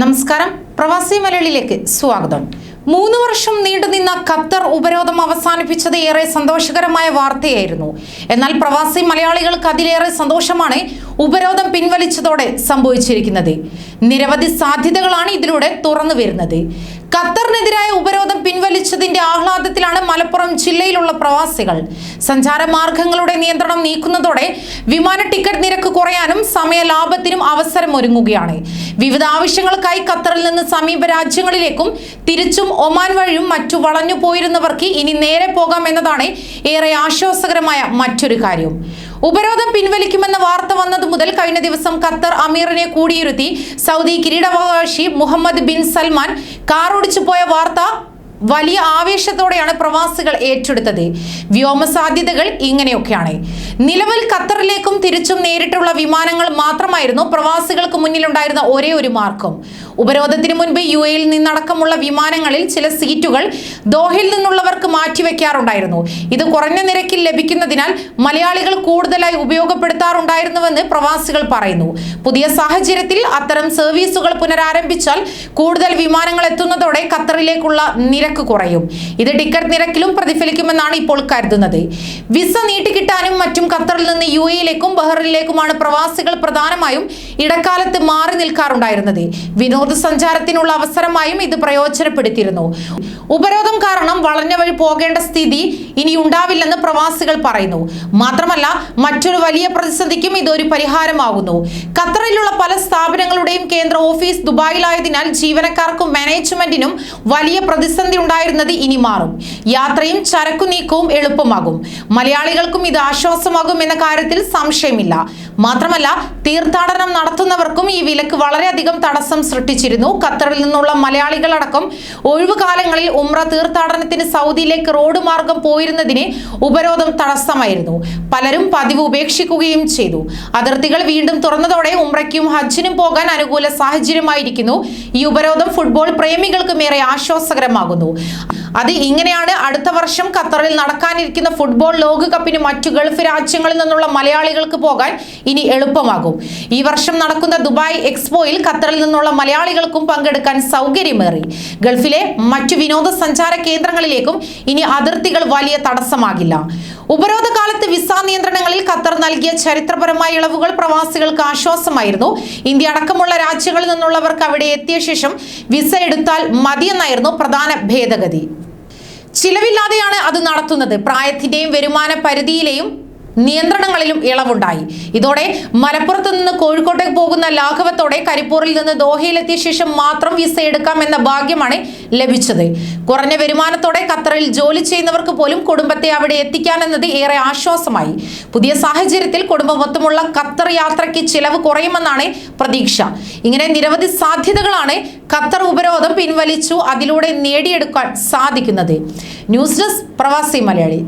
നമസ്കാരം. പ്രവാസി മലയാളിയിലേക്ക് സ്വാഗതം. മൂന്ന് വർഷം നീണ്ടുനിന്ന ഖത്തർ ഉപരോധം അവസാനിപ്പിച്ചത് ഏറെ സന്തോഷകരമായ വാർത്തയായിരുന്നു. എന്നാൽ പ്രവാസി മലയാളികൾക്ക് അതിലേറെ സന്തോഷമാണ് ഉപരോധം പിൻവലിച്ചതോടെ സംഭവിച്ചിരിക്കുന്നത്. നിരവധി സാധ്യതകളാണ് ഇതിലൂടെ തുറന്നു വരുന്നത്. ഖത്തറിനെതിരായ ഉപരോധം പിൻവലിച്ചതിന്റെ ആഹ്ലാദത്തിലാണ് മലപ്പുറം ജില്ലയിലുള്ള പ്രവാസികൾ. സഞ്ചാര മാർഗങ്ങളുടെ നിയന്ത്രണം നീക്കുന്നതോടെ വിമാന ടിക്കറ്റ് നിരക്ക് കുറയാനും സമയലാഭത്തിനും അവസരം ഒരുങ്ങുകയാണ് വിവിധ ആവശ്യങ്ങൾക്കായി ഖത്തറിൽ നിന്ന് സമീപ രാജ്യങ്ങളിലേക്കും തിരിച്ചും ഒമാൻ വഴിയും മറ്റു വളഞ്ഞു പോയിരുന്നവർക്ക് ഇനി നേരെ പോകാം എന്നതാണ് ഏറെ ആശ്വാസകരമായ മറ്റൊരു കാര്യം. ഉപരോധം പിൻവലിക്കുമെന്ന വാർത്ത വന്നത് മുതൽ കഴിഞ്ഞ ദിവസം ഖത്തർ അമീറിനെ കൂടിയിരുത്തി സൗദി കിരീടാവകാശി മുഹമ്മദ് ബിൻ സൽമാൻ കാറോടിച്ചു പോയ വാർത്ത വലിയ ആവേശത്തോടെയാണ് പ്രവാസികൾ ഏറ്റെടുത്തത്. വ്യോമ സാധ്യതകൾ ഇങ്ങനെയൊക്കെയാണ്. നിലവിൽ ഖത്തറിലേക്കും തിരിച്ചും നേരിട്ടുള്ള വിമാനങ്ങൾ മാത്രമായിരുന്നു പ്രവാസികൾക്ക് മുന്നിലുണ്ടായിരുന്ന ഒരേ ഒരു മാർഗം. ഉപരോധത്തിന് മുൻപ് യു എയിൽ നിന്നടക്കമുള്ള വിമാനങ്ങളിൽ ചില സീറ്റുകൾ ദോഹയിൽ നിന്നുള്ളവർക്ക് മാറ്റിവെക്കാറുണ്ടായിരുന്നു. ഇത് കുറഞ്ഞ നിരക്കിൽ ലഭിക്കുന്നതിനാൽ മലയാളികൾ കൂടുതലായി ഉപയോഗപ്പെടുത്താറുണ്ടായിരുന്നുവെന്ന് പ്രവാസികൾ പറയുന്നു. പുതിയ സാഹചര്യത്തിൽ അത്തരം സർവീസുകൾ പുനരാരംഭിച്ചാൽ കൂടുതൽ വിമാനങ്ങൾ എത്തുന്നതോടെ ഖത്തറിലേക്കുള്ള നിരക്ക് കുറയും. ഇത് ടിക്കറ്റ് നിരക്കിലും പ്രതിഫലിക്കുമെന്നാണ് ഇപ്പോൾ കരുതുന്നത്. വിസ നീട്ടിക്കിട്ടാനും മറ്റും ഖത്തറിൽ നിന്ന് യു എയിലേക്കും ബഹ്റിനിലേക്കുമാണ് പ്രവാസികൾ പ്രധാനമായും ഇടക്കാലത്ത് മാറി നിൽക്കാറുണ്ടായിരുന്നത്. വിനോദസഞ്ചാരത്തിനുള്ള അവസരമായും ഇത് പ്രയോജനപ്പെടുത്തിയിരുന്നു. ഉപരോധം കാരണം വളഞ്ഞ വഴി പോകേണ്ട സ്ഥിതി ഇനി ഉണ്ടാവില്ലെന്ന് പ്രവാസികൾ പറയുന്നു. മാത്രമല്ല മറ്റൊരു വലിയ പ്രതിസന്ധിക്കും ഇതൊരു പരിഹാരമാകുന്നു ഖത്തറിലുള്ള പല സ്ഥാപനങ്ങളുടെയും കേന്ദ്ര ഓഫീസ് ദുബായിലായതിനാൽ ജീവനക്കാർക്കും മാനേജ്മെന്റിനും വലിയ പ്രതിസന്ധി ഉണ്ടായിരുന്നത് ഇനി മാറും. യാത്രയും ചരക്കു നീക്കവും എളുപ്പമാകും. മലയാളികൾക്കും ഇത് ആശ്വാസമാകും എന്ന കാര്യത്തിൽ സംശയമില്ല. മാത്രമല്ല തീർത്ഥാടനം നടത്തുന്നവർക്കും ഈ വിലക്ക് വളരെയധികം തടസ്സം സൃഷ്ടിച്ചിരുന്നു. ഖത്തറിൽ നിന്നുള്ള മലയാളികളടക്കം ഒഴിവുകാലങ്ങളിൽ ഉമ്ര തീർത്ഥാടനത്തിന് സൗദിയിലേക്ക് റോഡ് മാർഗം പോയിരുന്നതിന് ഉപരോധം തടസ്സമായിരുന്നു. പലരും പതിവ് ഉപേക്ഷിക്കുകയും ചെയ്തു. അതിർത്തികൾ വീണ്ടും തുറന്നതോടെ ഉമ്രയ്ക്കും ഹജ്ജിനും പോകാൻ അനുകൂല സാഹചര്യമായിരിക്കുന്നു. ഈ ഉപരോധം ഫുട്ബോൾ പ്രേമികൾക്കും ഏറെ ആശ്വാസകരമാകുന്നു. അത് ഇങ്ങനെയാണ് അടുത്ത വർഷം ഖത്തറിൽ നടക്കാനിരിക്കുന്ന ഫുട്ബോൾ ലോകകപ്പിന് മറ്റു ഗൾഫ് രാജ്യങ്ങളിൽ നിന്നുള്ള മലയാളികൾക്ക് പോകാൻ ഇനി എളുപ്പമാകും. ഈ വർഷം നടക്കുന്ന ദുബായ് എക്സ്പോയിൽ ഖത്തറിൽ നിന്നുള്ള മലയാളികൾക്കും പങ്കെടുക്കാൻ സൗകര്യമേറി. ഗൾഫിലെ മറ്റു വിനോദസഞ്ചാര കേന്ദ്രങ്ങളിലേക്കും ഇനി അതിർത്തികൾ വലിയ തടസ്സമാകില്ല. ഉപരോധ കാലത്ത് വിസ നിയന്ത്രണങ്ങളിൽ ഖത്തർ നൽകിയ ചരിത്രപരമായ ഇളവുകൾ പ്രവാസികൾക്ക് ആശ്വാസമായിരുന്നു. ഇന്ത്യ അടക്കമുള്ള രാജ്യങ്ങളിൽ നിന്നുള്ളവർക്ക് അവിടെ എത്തിയ ശേഷം വിസ എടുത്താൽ മതിയെന്നായിരുന്നു പ്രധാന ഭേദഗതി. ചിലവില്ലാതെയാണ് അത് നടത്തുന്നത്. പ്രായത്തിന്റെയും വരുമാന പരിധിയിലെയും നിയന്ത്രണങ്ങളിലും ഇളവുണ്ടായി. ഇതോടെ മലപ്പുറത്ത് നിന്ന് കോഴിക്കോട്ടേക്ക് പോകുന്ന ലാഘവത്തോടെ കരിപ്പൂരിൽ നിന്ന് ദോഹയിലെത്തിയ ശേഷം മാത്രം വിസ എടുക്കാം എന്ന ഭാഗ്യമാണ് ലഭിച്ചത്. കുറഞ്ഞ വരുമാനത്തോടെ ഖത്തറിൽ ജോലി ചെയ്യുന്നവർക്ക് പോലും കുടുംബത്തെ അവിടെ എത്തിക്കാനെന്നത് ഏറെ ആശ്വാസമായി. പുതിയ സാഹചര്യത്തിൽ കുടുംബം മൊത്തമുള്ള ഖത്തർ യാത്രയ്ക്ക് ചിലവ് കുറയുമെന്നാണ് പ്രതീക്ഷ. ഇങ്ങനെ നിരവധി സാധ്യതകളാണ് ഖത്തർ ഉപരോധം പിൻവലിച്ചു അതിലൂടെ നേടിയെടുക്കാൻ സാധിക്കുന്നത്. ന്യൂസ് ഡെസ്ക് പ്രവാസി മലയാളി.